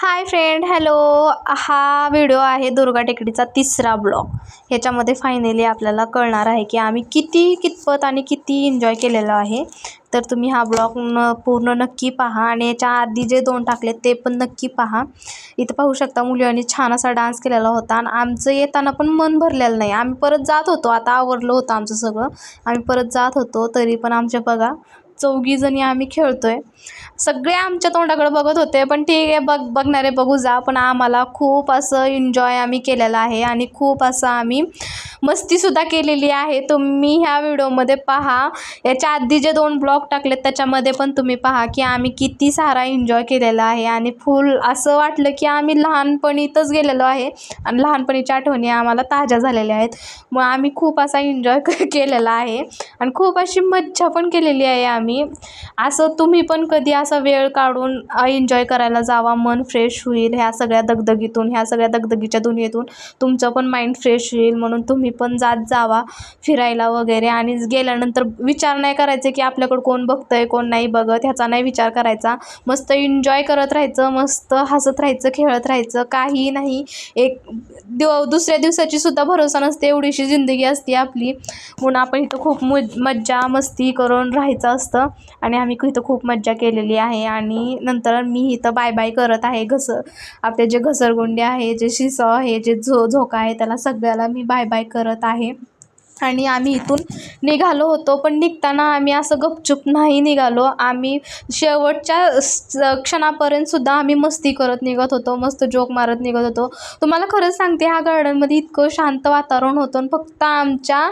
हाय friend hello हा video आहे दुर्गा टेकडीचा तिसरा ब्लॉग ह्याच्यामध्ये फायनली आपल्याला कळणार आहे की आम्ही किती कितपत आणि किती एन्जॉय केलेलं आहे. तर तुम्ही हा ब्लॉग न पूर्ण नक्की पहा आणि याच्या आधी जे दोन टाकले ते पण नक्की पहा. इथं पाहू शकता मुलींनी छान असा डान्स केलेला होता आणि आमचं येताना पण मन भरलेलं नाही. आम्ही परत जात होतो. आता आवरलं होतं आमचं सगळं. आम्ही परत जात होतो. तरी पण आमच्या बघा चौघीजणी आम्ही खेळतोय. सगळे आमच्या तोंडाकडे बघत होते पण ठीक आहे बघ बघणारे बघू जा पण आम्हाला खूप असं एन्जॉय आम्ही केलेलं आहे आणि खूप असं आम्ही मस्तीसुद्धा केलेली आहे. तुम्ही ह्या व्हिडिओमध्ये पहा. याच्या आधी जे दोन ब्लॉग टाकलेत त्याच्यामध्ये पण तुम्ही पहा की आम्ही किती सारा एन्जॉय केलेला आहे आणि फुल असं वाटलं की आम्ही लहानपणीतच गेलेलो आहे आणि लहानपणीच्या आठवणी आम्हाला ताज्या झालेल्या आहेत. मग आम्ही खूप असा एन्जॉय केलेला आहे आणि खूप अशी मज्जा पण केलेली आहे आम्ही. असं तुम्ही पण कधी असा वेळ काढून एन्जॉय करायला जावा मन फ्रेश होईल ह्या सगळ्या दगदगीतून ह्या सगळ्या दगदगीच्या दुनियेतून तुमचं पण माइंड फ्रेश होईल म्हणून तुम्ही पण जात जावा फिरायला वगैरे. आणि गेल्यानंतर विचार नाही करायचे की आपल्याकडं कोण बघतंय कोण नाही बघत ह्याचा नाही विचार करायचा. मस्त एन्जॉय करत राहायचं मस्त हसत राहायचं खेळत राहायचं काही नाही. एक दिव दुसऱ्या दिवसाची सुद्धा भरोसा नसते एवढीशी जिंदगी असते आपली. म्हणून आपण इथं खूप मु मज्जा मस्ती करून राहायचं असतं. आणि आम्ही इथं खूप मज्जा केलेली आहे. आणि नंतर मी इथं बाय बाय करत आहे. घस आपले जे घसरगुंडी आहे जे शिसं आहे जे झो झोका आहे त्याला सगळ्याला मी बाय बाय करत आहे. आणि आम्ही इथून निघालो होतो पण निघताना आम्ही असं गपचूप नाही निघालो. आम्ही शेवटच्या क्षणापर्यंतसुद्धा आम्ही मस्ती करत निघत होतो मस्त जोक मारत निघत होतो. तुम्हाला खरंच सांगते ह्या गार्डनमध्ये इतकं शांत वातावरण होतं आणि फक्त आमच्या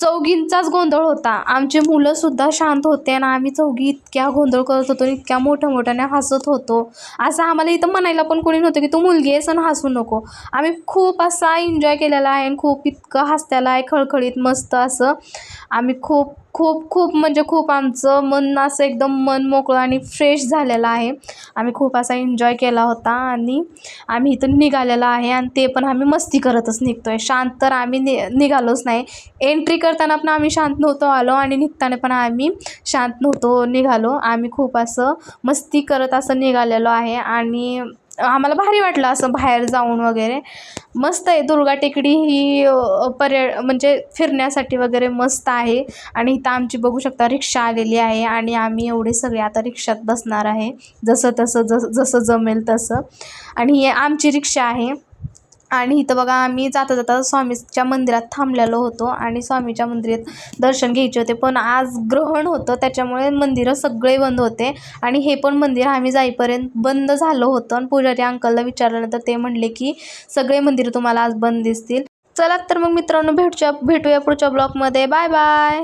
चौघींचाच गोंधळ होता. आमची मुलंसुद्धा शांत होते आणि आम्ही चौघी इतक्या गोंधळ करत होतो इतक्या मोठ्या मोठ्याने हसत होतो. असं आम्हाला इथं म्हणायला पण कोणी नव्हतं की तू मुलगी आहेस आणि हसू नको. आम्ही खूप असा एन्जॉय केलेला आहे आणि खूप इतकं हसत्याला आहे खळखळीत मस्त असं. आम्ही खूप खूप खूप म्हणजे खूप आमचं मन असं एकदम मन मोकळं आणि फ्रेश झालेलं आहे. आम्ही खूप असा एन्जॉय केला होता आणि आम्ही इथून निघालेलो आहे आणि ते पण आम्ही मस्ती करतच निघतो आहे शांत तर आम्ही नि निघालोच नाही. एंट्री करताना पण आम्ही शांत नव्हतो आलो आणि निघताना पण आम्ही शांत नव्हतो निघालो. आम्ही खूप असं मस्ती करत असं निघालेलो आहे आणि आम्हाला भारी वाटलं असं बाहेर जाऊन वगैरे. मस्त आहे दुर्गा टेकडी ही पर्य म्हणजे फिरण्यासाठी वगैरे मस्त आहे. आणि इथं आमची बघू शकता रिक्षा आलेली आहे आणि आम्ही एवढे सगळे आता रिक्षात बसणार आहे. जसं तसं जसं जसं जमेल तसं. आणि ही आमची रिक्षा आहे. आणि इथं बघा आम्ही जाता जाता स्वामीच्या मंदिरात थांबलेलो होतो आणि स्वामीच्या मंदिरात दर्शन घ्यायचे होते. पण आज ग्रहण होतं त्याच्यामुळे मंदिरं सगळे बंद होते. आणि हे पण मंदिर आम्ही जाईपर्यंत बंद झालं होतं. आणि पुजारी अंकलला विचारल्यानंतर ते म्हणले की सगळे मंदिरं तुम्हाला आज बंद दिसतील. चला तर मग मित्रांनो भेटूया भेटूया पुढच्या ब्लॉगमध्ये. Bye bye